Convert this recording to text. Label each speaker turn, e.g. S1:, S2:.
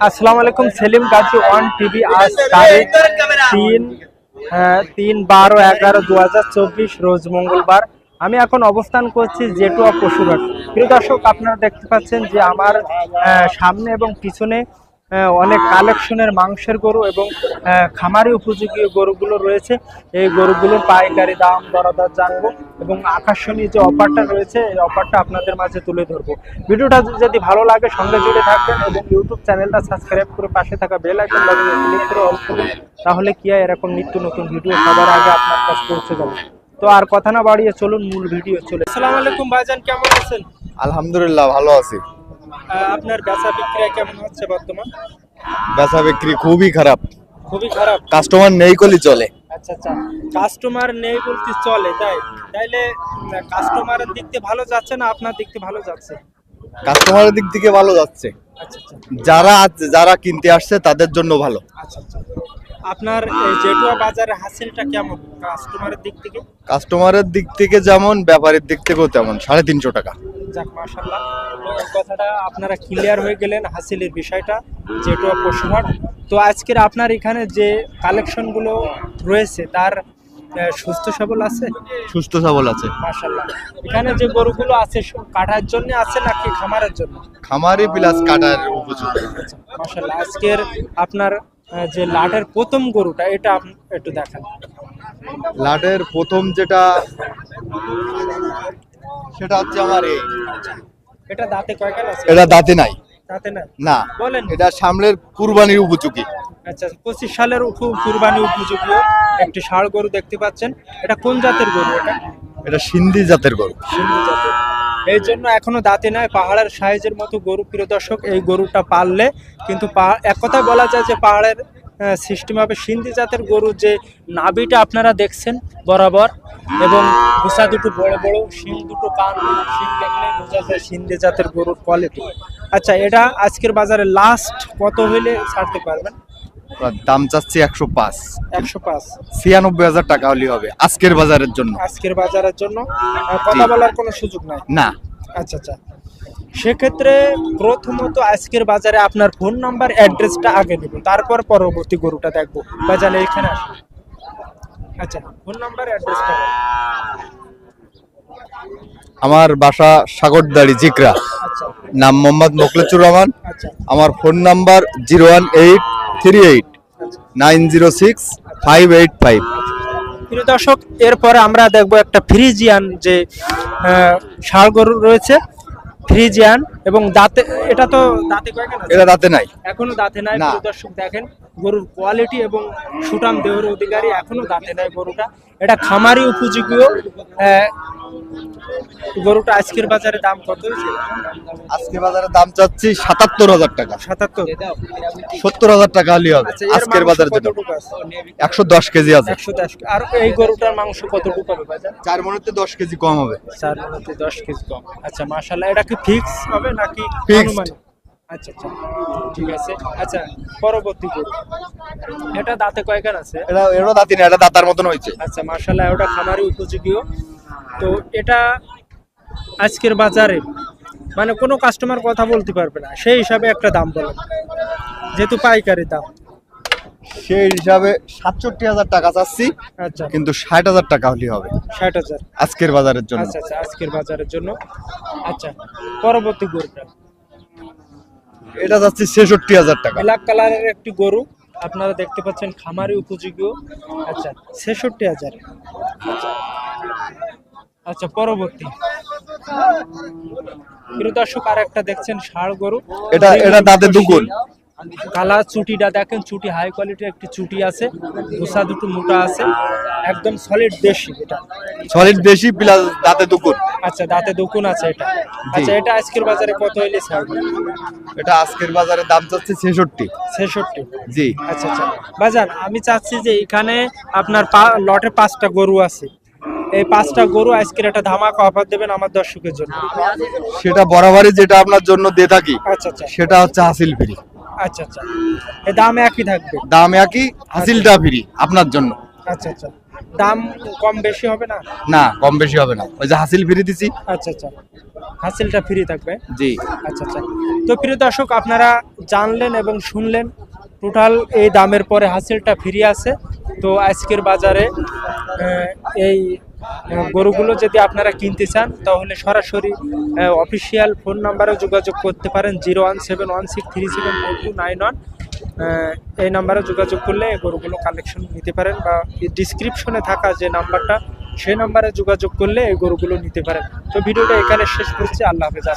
S1: আসসালামু আলাইকুম Selim Gazi one TV আজ তারিখ তিন আহ, তিন বারো এগারো দু রোজ মঙ্গলবার। আমি এখন অবস্থান করছি জেটুয়া পশুরহাট প্রিয় দর্শক আপনারা দেখতে পাচ্ছেন যে আমার সামনে এবং পিছনে অনেক কালেকশনের মাংসের গরু এবং খামারি উপযোগী গরুগুলো রয়েছে। এই গরুগুলোর পাইকারি দাম, দরদার জানব এবং আকর্ষণীয় যে অফারটা রয়েছে, এই অফারটা আপনাদের মাঝে তুলে ধরবো। ভিডিওটা যদি ভালো লাগে, সঙ্গে জুড়ে থাকবেন এবং ইউটিউব চ্যানেলটা সাবস্ক্রাইব করে পাশে থাকা বেল আইকন ক্লিক করে অল করুন, তাহলে কি হয়, এরকম নিত্য নতুন ভিডিও সবার আগে আপনার কাছে পৌঁছে যাবে। তো আর কথা না বাড়িয়ে চলুন, মূল ভিডিও চলে। আসসালামু আলাইকুম ভাইজান, কেমন আছেন?
S2: আলহামদুলিল্লাহ, ভালো আছি।
S1: আপনার বেচা বিক্রিয়া কেমন হচ্ছে বর্তমান?
S2: বেচা বিক্রি খুবই খারাপ।
S1: খুবই খারাপ?
S2: কাস্টমার নেই কলি চলে।
S1: আচ্ছা আচ্ছা। কাস্টমার নেই বলতে চলে তাই? তাইলে কাস্টমারের দিক থেকে ভালো যাচ্ছে না আপনার দিক থেকে ভালো যাচ্ছে?
S2: কাস্টমারের দিক থেকে ভালো যাচ্ছে।
S1: আচ্ছা আচ্ছা।
S2: যারা যারা কিনতে আসছে তাদের জন্য ভালো।
S1: আচ্ছা আপনার এই জেটুয়া বাজারে হাসিলটা কেমন কাস্টমারের দিক থেকে?
S2: কাস্টমারের দিক থেকে যেমন ব্যাপারের দিক থেকেও তেমন সাড়ে তিনশো টাকা।
S1: যাক মাশাল্লাহ তো এই কথাটা আপনারা ক্লিয়ার হয়ে গেলেন হাসিলের বিষয়টা জেটুয়া পশুহাট। তো আজকের আপনার এখানে যে কালেকশনগুলো রয়েছে তার সুস্থ সবল আছে?
S2: সুস্থ সবল আছে।
S1: মাশাল্লাহ এখানে যে গরুগুলো আছে কাটার জন্য আছে নাকি খামারের জন্য?
S2: খামারি প্লাস কাটার উপযোগী।
S1: মাশাল্লাহ আজকের আপনার যে লাটের প্রথম গরুটা এটা একটু দেখান।
S2: লাটের প্রথম যেটা সেটা হচ্ছে আমার এই।
S1: এটা দাঁতে আছে?
S2: এটা দাঁতে নাই।
S1: দাঁতে না
S2: না
S1: বলেন।
S2: এটা সামনের কুরবানির উপযোগী।
S1: আচ্ছা পঁচিশ সালের কুরবানি উপযোগী। একটি ষাড় গরু দেখতে পাচ্ছেন। এটা কোন জাতের গরু এটা?
S2: এটা সিন্ধি জাতের গরু।
S1: সিন্ধু জাতের। এই জন্য এখনও দাঁতে নয় পাহাড়ের সাইজের মতো গরু। প্রিয় দর্শক এই গরুটা পাললে কিন্তু এক কথা বলা যায় যে পাহাড়ের সিস্টেম হবে। সিন্ধি জাতের গরু যে নাভিটা আপনারা দেখছেন বরাবর এবং ভুসা দুটো বড় বড় শিং দুটো কান শিং দেখলে বোঝা যায় সিন্ধি জাতের গরুর কোয়ালিটি আচ্ছা এটা আজকের বাজারে লাস্ট কত হইলে ছাড়তে পারবেন?
S2: দাম চাচ্ছি একশো পাঁচ।
S1: একশো পাঁচ।
S2: ছিয়ানব্বই হাজার টাকা হলেই হবে আজকের বাজারের জন্য।
S1: আজকের বাজারের জন্য। কথা বলার কোনো সুযোগ নাই?
S2: না।
S1: আচ্ছা আচ্ছা। সেক্ষেত্রে প্রথমত আজকের বাজারে আপনার ফোন নাম্বার অ্যাড্রেসটা আগে নেব তারপর পরবর্তী গরুটা দেখব। বাজারে এখানে আসুন। আচ্ছা ফোন নাম্বার অ্যাড্রেসটা
S2: আমার বাসা সাগরদাড়ি জিকরা।
S1: আচ্ছা
S2: নাম মোহাম্মদ মোকলেচুর রহমান।
S1: আচ্ছা।
S2: আমার phone number zero one eight three eight nine zero six five eight five
S1: প্রিয় দর্শক এরপরে আমরা দেখব একটা ফ্রিজিয়ান যে ষাঁড় গরু রয়েছে ফ্রিজিয়ান এবং দাঁতে এটা তো দাঁতে আছে?
S2: এটা তাতে নাই।
S1: এখনও দাঁতে নাই। দর্শক দেখেন গরুর কোয়ালিটি এবং সুটাম দেহের অধিকারী এখনও দাঁতে নাই গরুটা। এটা খামারি উপযোগীও আহ, গরুটা আজকের বাজারে দাম কত
S2: আজকে বাজারে দাম চাচ্ছি সাতাত্তর হাজার টাকা।
S1: সাতাত্তর।
S2: সত্তর হাজার টাকা হলেই হবে।
S1: আচ্ছা
S2: আজকের
S1: কতটুকু আছে?
S2: একশো দশ কেজি আছে।
S1: একশো দশ আর এই গরুটার মাংস কতটুকু হবে বাজার?
S2: চার মনেতে দশ কেজি কম হবে।
S1: চার মধ্যে দশ কেজি কম। আচ্ছা মাশাল্লাহ এটা কি ফিক্স হবে নাকি. আচ্ছা আচ্ছা। ঠিক আছে। আচ্ছা পরবর্তী গরু। এটা দাঁতে আছে?
S2: এটা এরও দাঁতি না এটা দাতার মতন হয়েছে।
S1: আচ্ছা মার্শাল্লাহ ওটা খামারি উপযোগীও। তো এটা আজকের বাজারে মানে কোনো কাস্টমার কথা বলতে পারবে না। সেই হিসাবে একটা দাম বলেন। যেহেতু পাইকারি দাম।
S2: সেই হিসাবে সাতষট্টি হাজার টাকা চাচ্ছি
S1: আচ্ছা।
S2: কিন্তু ষাট হাজার টাকা হলেই হবে।
S1: ষাট হাজার।
S2: আজকের বাজারের জন্য।
S1: আচ্ছা আচ্ছা আজকের বাজারের জন্য। আচ্ছা পরবর্তী গরুটা?
S2: এটা যাচ্ছে ছেষট্টি হাজার টাকা।
S1: ব্ল্যাক কালারের একটি গরু আপনারা দেখতে পাচ্ছেন খামারি উপযোগীও আচ্ছা ছেষট্টি হাজার। আচ্ছা। আচ্ছা পরবর্তী। প্রিয় দর্শক আর একটা দেখছেন ষাড় গরু।
S2: এটা এটা দাঁতে দুগুণ।
S1: কালা চুটিটা দেখেন চুটি হাই কোয়ালিটির একটি চুটি আছে ভুসা দুটো মোটা আছে একদম সলিড দেশি এটা।
S2: সলিড বেশি প্লাস দাঁতে দুগুণ
S1: আচ্ছা দাঁতে দোকুন আছে এটা। আচ্ছা এটা আজকের বাজারে কত হইলে ছাড়বে
S2: এটা আজকের বাজারে দাম চাচ্ছে ছেষট্টি।
S1: ছেষট্টি?
S2: জি।
S1: আচ্ছা আচ্ছা। বাজান আমি চাচ্ছি যে এখানে আপনার লটে পাঁচটা গরু আছে। এই পাঁচটা গরু আজকের একটা ধামাকা অফার দেবেন আমার দর্শকের জন্য।
S2: সেটা বরাবরই যেটা আপনার জন্য দিয়ে থাকি
S1: আচ্ছা আচ্ছা।
S2: সেটা হচ্ছে হাসিল ফ্রি।
S1: আচ্ছা আচ্ছা। এই দাম একই থাকবে?
S2: দাম একই হাসিলটা ফ্রি আপনার জন্য।
S1: আচ্ছা আচ্ছা। দাম কম বেশি হবে না?
S2: না কম বেশি হবে না। ওই যে হাসিল ফিরে দিছি।
S1: আচ্ছা আচ্ছা। হাসিলটা ফ্রি থাকবে?
S2: জি।
S1: আচ্ছা আচ্ছা। তো প্রিয় দর্শক আপনারা জানলেন এবং শুনলেন টোটাল এই দামের পরে হাসিলটা ফ্রি আছে। তো আজকের বাজারে এই গরুগুলো যদি আপনারা কিনতে চান, তাহলে সরাসরি অফিসিয়াল ফোন নাম্বারে যোগাযোগ করতে পারেন zero one seven one six three seven four two nine one এই নাম্বারে যোগাযোগ করলে এই গরুগুলো কালেকশন নিতে পারেন বা ডিসক্রিপশনে থাকা যে নাম্বারটা সেই নাম্বারে যোগাযোগ করলে এই গরুগুলো নিতে পারেন। তো ভিডিওটা এখানে শেষ করছি, আল্লাহ হাফেজ।